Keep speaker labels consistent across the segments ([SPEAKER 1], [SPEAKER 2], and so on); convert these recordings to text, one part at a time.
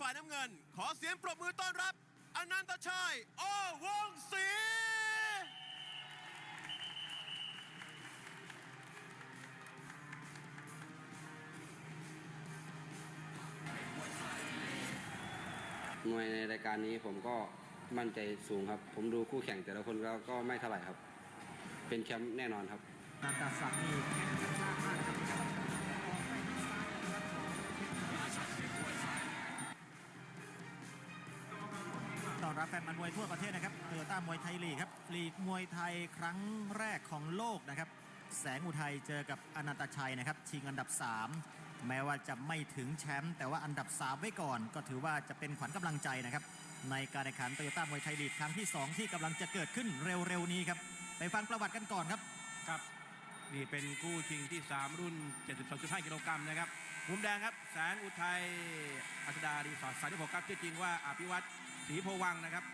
[SPEAKER 1] ฝ่ายน้ำเงิน ขอเสียงปรบมือต้อนรับอนันตชัยโอวงศรี
[SPEAKER 2] มวยในรายการนี้ผมก็มั่นใจสูงครับ ผมดูคู่แข่งแต่ละคนแล้วก็ไม่เท่าไหร่ครับ เป็นแชมป์แน่นอนครับ
[SPEAKER 3] นันตศักดิ์นี่แข็งกระชากม แฟนมันมวยทั่วประเทศนะครับโตโยต้ามวยไทยลีกครับลีกมวยไทยครั้งแรกของโลกนะครับ แสงอุทัยเจอกับอนันตชัยนะครับ ชิงอันดับ 3 แม้ว่าจะไม่ถึงแชมป์แต่ว่าอันดับ 3 ไว้ก่อน ก็ถือว่าจะเป็นขวัญกำลังใจนะครับ ในการแข่งขันโตโยต้ามวยไทยลีกครั้งที่ 2 ที่กำลังจะเกิดขึ้นเร็วๆนี้ครับไปฟังประวัติกันก่อนครับ
[SPEAKER 4] ครับนี่เป็นคู่ชิงที่ 3 รุ่น 72.5 กิโลกรัมนะครับมุมแดงครับแสงอุทัยอัศดารีสอร์ทสายที่6ครับชื่อจริงว่าอภิวัตร ศรีโพวังนะครับ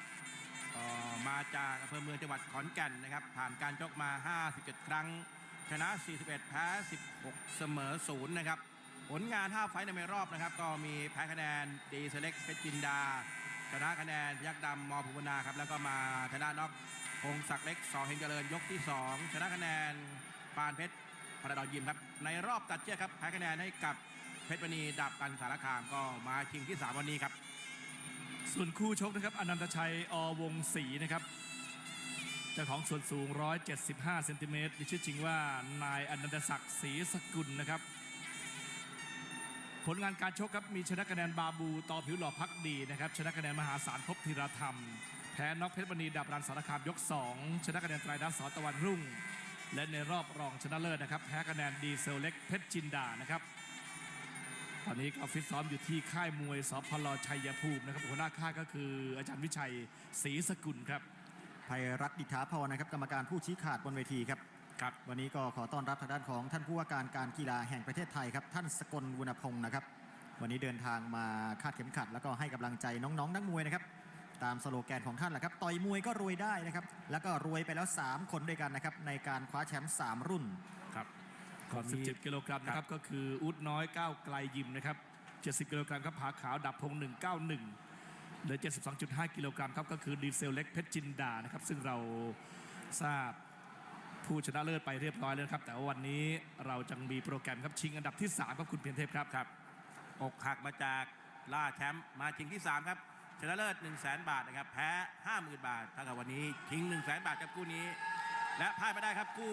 [SPEAKER 4] มาจากอำเภอเมืองจังหวัดขอนแก่นนะครับ ผ่านการชกมา 57 ครั้ง ชนะ 41 แพ้ 16 เสมอ0นะครับ ผลงาน 5 ไฟในไม่รอบนะครับ ก็มีแพ้คะแนนดีเซเล็กเพชรจินดา ชนะคะแนนยักษ์ดำมอภูวนาครับ แล้วก็มาชนะน็อกพงศักดิ์เล็กสอเฮงเจริญยกที่ 2 ชนะคะแนนปานเพชรพระดอนยิมครับ ในรอบตัดเชือกครับแพ้คะแนนให้กับเพชรมณีดับกันสารคามก็มาชิงที่ 3 วันนี้ครับ
[SPEAKER 5] ส่วนคู่ชกนะครับอนันตชัยอวงศรีนะครับเจ้าของส่วนสูง 175 เซนติเมตรมีชื่อจริงว่านายอนันตศักดิ์ศรีสกุลนะครับ ผลงานการชกครับมีชนะคะแนนบาบูต่อผิวหล่อพักดีนะครับ ชนะคะแนนมหาศาลพบธีรธรรม แพ้น็อกเพชรมณีดับรันสารคามยก 2 ชนะคะแนนไตรดัสสตะวันรุ่ง และในรอบรองชนะเลิศนะครับ แพ้คะแนนดีเซลเล็กเพชรจินดานะครับ ตอนนี้ก็ฟิตซ้อมอยู่ที่ค่ายมวยสพลชัยภูมินะครับหัวหน้าค่ายก็คืออาจารย์วิชัยศรีสกุลครับ
[SPEAKER 3] ภัยรัตน์ดิษฐาพรนะครับกรรมการผู้ชี้ขาดบนเวทีครับ
[SPEAKER 4] ครับ
[SPEAKER 3] วันนี้ก็ขอต้อนรับทางด้านของท่านผู้ว่าการการกีฬาแห่งประเทศไทยครับ ท่านสกลวุณพงศ์นะครับ วันนี้เดินทางมาคาดเข็มขัด แล้วก็ให้กำลังใจน้องๆ นักมวยนะครับ ตามสโลแกนของท่านแหละครับ ต่อยมวยก็รวยได้นะครับ แล้วก็รวยไปแล้ว 3 คนด้วยกันนะครับในการคว้าแชมป์3รุ่น
[SPEAKER 4] ครับ
[SPEAKER 5] ก่อน17 กิโลกรัมนะครับ ก็คืออุดน้อยก้าวไกลยิมนะครับ 70 กิโลกรัมครับผาขาวดับพง 191เหลือ72.5 กิโลกรัมครับก็คือดีเซลเล็กเพชรจินดานะครับ ซึ่งเราทราบผู้ชนะเลิศไปเรียบร้อยแล้วนะครับ แต่ว่าวันนี้เราจังมีโปรแกรมครับชิงอันดับที่ 3 ครับคุณเพียรเทพครับ
[SPEAKER 4] ครับอกหักมาจากล่าแชมป์มาชิงที่ 3 ครับชนะเลิศ1 0 0 0 0แบาทนะครับแพ้ 50,000 บาทถ้ากับวันนี้ชิง1 0 0 0 0แบาทครับคู่นี้ และพลาดไม่ได้ครับคู่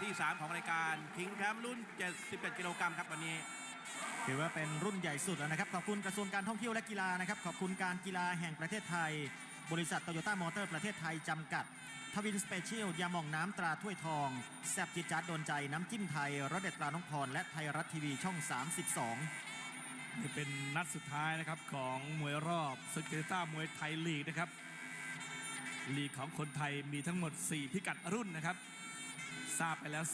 [SPEAKER 4] ที่ 3 ของรายการชิงแชมป์รุ่น 71 กิโลกรัมครับวันนี้
[SPEAKER 3] ถือว่าเป็นรุ่นใหญ่สุดแล้วนะครับ ขอบคุณกระทรวงการท่องเที่ยวและกีฬานะครับ ขอบคุณการกีฬาแห่งประเทศไทย บริษัทโตโยต้ามอเตอร์ประเทศไทย จำกัด ทวินสเปเชียล ยาหม่องน้ำตราถ้วยทอง แซบจิตจัดโดนใจน้ำจิ้มไทยรสเด็ดตราน้องพรและไทยรัฐทีวีช่อง 32
[SPEAKER 5] นี่เป็นนัดสุดท้ายนะครับของมวยรอบศึกเตต้ามวยไทยลีกนะครับ ลีกของคนไทยมีทั้งหมด 4 พิกัดรุ่นนะครับ ทราบไปแล้ว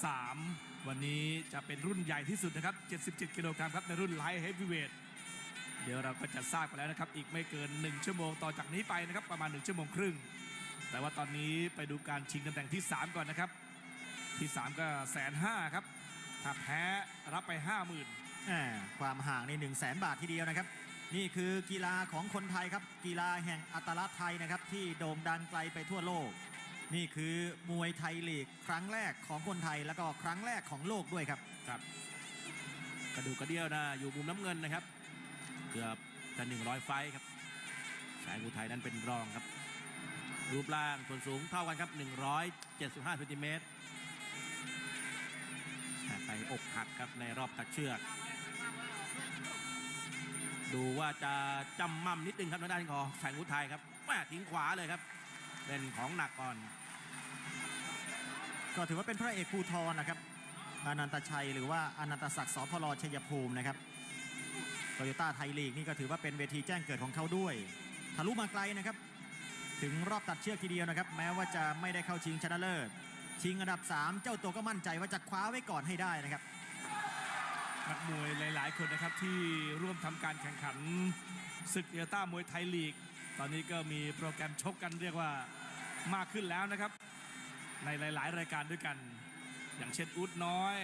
[SPEAKER 5] 3 วันนี้จะเป็นรุ่นใหญ่ที่สุดนะครับ 77 กิโลกรัมครับในรุ่นไลท์เฮฟวีเวทเดี๋ยวเราก็จะทราบกันแล้วนะครับ อีกไม่เกิน 1 ชั่วโมงต่อจากนี้ไปนะครับ ประมาณ 1 ชั่วโมงครึ่ง แต่ว่าตอนนี้ไปดูการชิงตำแหน่งที่ 3 ก่อนนะครับ ที่ 3 ก็แสนห้าครับ ถ้าแพ้รับไป 50,000
[SPEAKER 3] แหม่ความห่างใน1 0 0 0 0แสนบาททีเดียวนะครับ นี่คือกีฬาของคนไทยครับ กีฬาแห่งอัตลักษณ์ไทยนะครับ ที่โด่งดังไกลไปทั่วโลก นี่คือมวยไทยลีกครั้งแรกของคนไทยแล้วก็ครั้งแรกของโลกด้วยครับ
[SPEAKER 4] ครับ กระดูกกระเดี่ยวนะอยู่มุมน้ำเงินนะครับ เกือบจะ100 ไฟครับแสงอุทัยนั้นเป็นรองครับ รูปร่างส่วนสูงเท่ากันครับ 175เซนติเมตรไปอกหักครับในรอบตัดเชือก ดูว่าจะจำมั่มนิดนึงครับทางด้านของแสงอุทัยครับแม่ทิ้งขวาเลยครับ เป็นของหนักก่อน
[SPEAKER 3] ก็ถือว่าเป็นพระเอกภูทรนะครับอนันตชัยหรือว่าอนันตศักดิ์สพลชัยภูมินะครับโตโยต้าไทยลีกนี่ก็ถือว่าเป็นเวทีแจ้งเกิดของเขาด้วยทะลุมาไกลนะครับ ถึงรอบตัดเชือกทีเดียวนะครับ แม้ว่าจะไม่ได้เข้าชิงชนะเลิศชิงอันดับ 3 เจ้าตัวก็มั่นใจว่าจะคว้าไว้ก่อนให้ได้นะครับ
[SPEAKER 5] นักมวยหลาย ๆ คนนะครับที่ร่วมทำการแข่งขันศึกเอต้ามวยไทยลีก ตอนนี้ก็มีโปรแกรมชกกันเรียกว่ามากขึ้นแล้วนะครับ ในหลาย ๆ รายการด้วยกัน อย่างเช่นอุดน้อย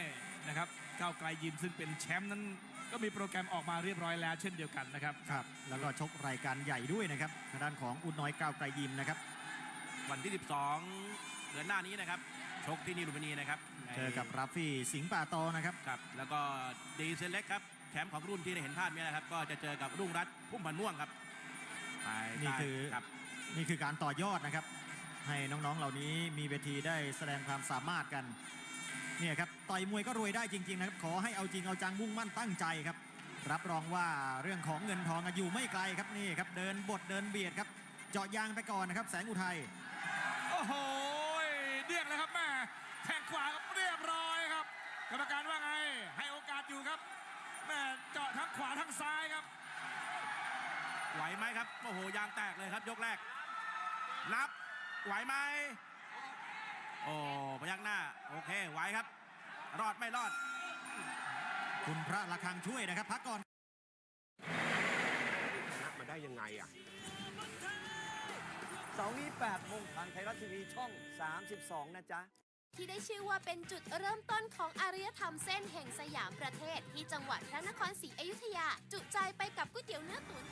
[SPEAKER 5] นะครับก้าวไกลยิมซึ่งเป็นแชมป์นั้นก็มีโปรแกรมออกมาเรียบร้อยแล้วเช่นเดียวกันนะครับ
[SPEAKER 3] ครับ แล้วก็ชกรายการใหญ่ด้วยนะครับทางด้านของอุดน้อยก้าวไกลยิมนะครับ
[SPEAKER 4] วันที่ 12 เดือนหน้านี้นะครับ ชกที่นิลุมพินีนะครับ
[SPEAKER 3] เจอกับราฟี่สิงห์ป่าตอนะครับ
[SPEAKER 4] ครับ แล้วก็ดีเซลเล็กครับแชมป์ของรุ่นที่ได้เห็นภาพนี้นะครับ ก็จะเจอกับรุ่งรัตน์พุ่มพันธ์ม่วงครับภายใต้
[SPEAKER 3] นี่คือ
[SPEAKER 4] ครับ
[SPEAKER 3] นี่คือการต่อยอดนะครับ ให้น้องๆเหล่านี้มีเวทีได้แสดงความสามารถกันเนี่ยครับต่อยมวยก็รวยได้จริงๆนะครับขอให้เอาจริงเอาจังมุ่งมั่นตั้งใจครับ รับรองว่าเรื่องของเงินทองอะอยู่ไม่ไกลครับนี่ครับเดินบทเดินเบียดครับ เจาะยางไปก่อนนะครับ แสงอุทัย
[SPEAKER 5] โอ้โหเรียกเลยครับแม่แทงขวาครับเรียบร้อยครับ กรรมการว่าไง ให้โอกาสอยู่ครับแม่เจาะทั้งขวาทั้งซ้ายครับ
[SPEAKER 4] ไหวไหมครับโอ้โหยางแตกเลยครับยกแรก นับไหวไหมโอ้พยักหน้า โอเคไหวครับ รอดไม่รอด
[SPEAKER 3] คุณพระระคังช่วยนะครับพักก่อน
[SPEAKER 1] นับมาได้ยังไงอะ
[SPEAKER 6] เสาร์นี้8โมงทางไทยรัฐทีวีช่อง 32 นะจ๊ะ
[SPEAKER 7] ที่ได้ชื่อว่าเป็นจุดเริ่มต้นของอารยธรรมเส้นแห่งสยามประเทศ ที่จังหวัดพระนครศรีอยุธยา จุใจไปกับก๋วยเตี๋ยวเนื้อตุ๋น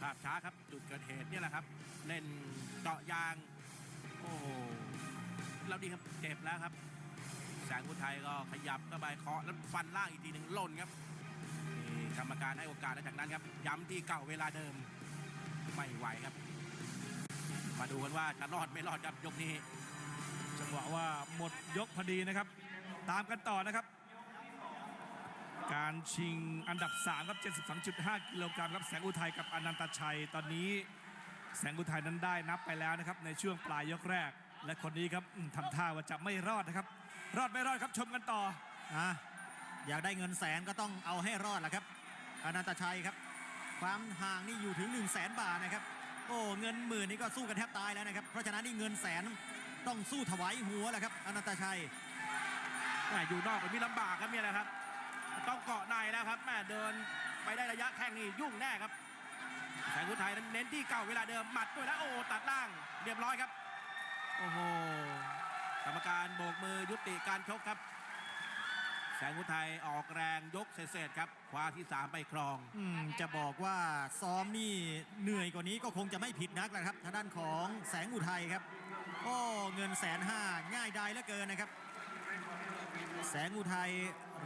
[SPEAKER 4] ภาพช้าครับจุดเกิดเหตุเนี่ยแหละครับเล่นเจาะยาง โอ้โหแล้วดีครับเจ็บแล้วครับ แสงอุทัยก็ขยับเข้าไปเคาะแล้วฟันล่างอีกทีหนึ่งหล่นครับนี่กรรมการให้โอกาสแล้วจากนั้นครับ ย้ำที่เก่าเวลาเดิมไม่ไหวครับ มาดูกันว่าจะรอดไม่รอดครับยกนี้
[SPEAKER 5] จังหวะว่าหมดยกพอดีนะครับ ตามกันต่อนะครับ การชิงอันดับ3ครับ72.5กิโลกรัมครับแสงอุทัยกับอนันตชัย ตอนนี้แสงอุทัยนั้นได้นับไปแล้วนะครับ ในช่วงปลายยกแรก และคนนี้ครับทำท่าว่าจะไม่รอดนะครับ รอดไม่รอดครับชมกันต่อ
[SPEAKER 3] อะอยากได้เงินแสนก็ต้องเอาให้รอดแหละครับอนันตชัยครับ ความห่างนี่อยู่ถึง 1 0 0 0 0แสนบาทนะครับ โอ้เงินหมื่นนี่ก็สู้กันแทบตายแล้วนะครับ เพราะฉะนั้นนี่เงินแสนต้องสู้ถวายหัวแหละครับอนันตชัย
[SPEAKER 4] แม่อยู่นอกมันมีลำบากครับเนี่ยแหละครับ ต้องเกาะในแล้วครับแม่เดินไปได้ระยะแข้งนี่ยุ่งแน่ครับแสงอุทัยนั้นเน้นที่เก่าเวลาเดิมหมัดด้วยแล้วโอ้ตัดล่างเรียบร้อยครับ โอ้โหกรรมการโบกมือยุติการชกครับ แสงอุทัยออกแรงยกเศษๆครับคว้าที่ 3 ไปครอง
[SPEAKER 3] อืมจะบอกว่าซ้อมนี่เหนื่อยกว่านี้ก็คงจะไม่ผิดนักแหละครับทางด้านของแสงอุทัยครับโอ้เงินแสนห้าง่ายได้เหลือเกินนะครับ แสงอุทัย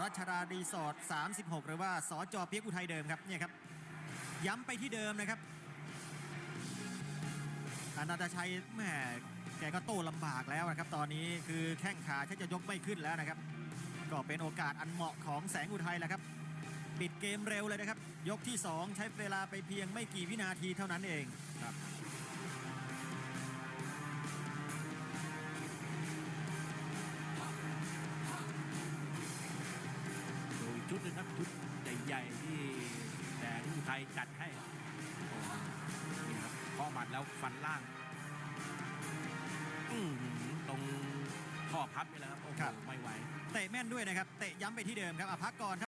[SPEAKER 3] รัชดารีสอร์ท36 หรือว่าสจเปียกอุทัยเดิมครับเนี่ยครับ ย้ำไปที่เดิมนะครับอนันตชัยแหมแกก็โต้ลำบากแล้วนะครับ ตอนนี้คือแข้งขาชักจะยกไม่ขึ้นแล้วนะครับ ก็เป็นโอกาสอันเหมาะของแสงอุทัยแหละครับ ปิดเกมเร็วเลยนะครับ ยกที่ 2 ใช้เวลาไปเพียงไม่กี่วินาทีเท่านั้นเองครับ
[SPEAKER 4] ดูชุดนึงครับชุดใหญ่ๆที่แสงอุทัยจัดให้นี่ครับข้อหมัดแล้วฟันล่างอืตรง ข้อพับนี่แหละครับโอ้โห
[SPEAKER 3] ครับ
[SPEAKER 4] ไม่ไหว
[SPEAKER 3] เตะแม่นด้วยนะครับ เตะย้ำไปที่เดิมครับอะพักก่อนครับ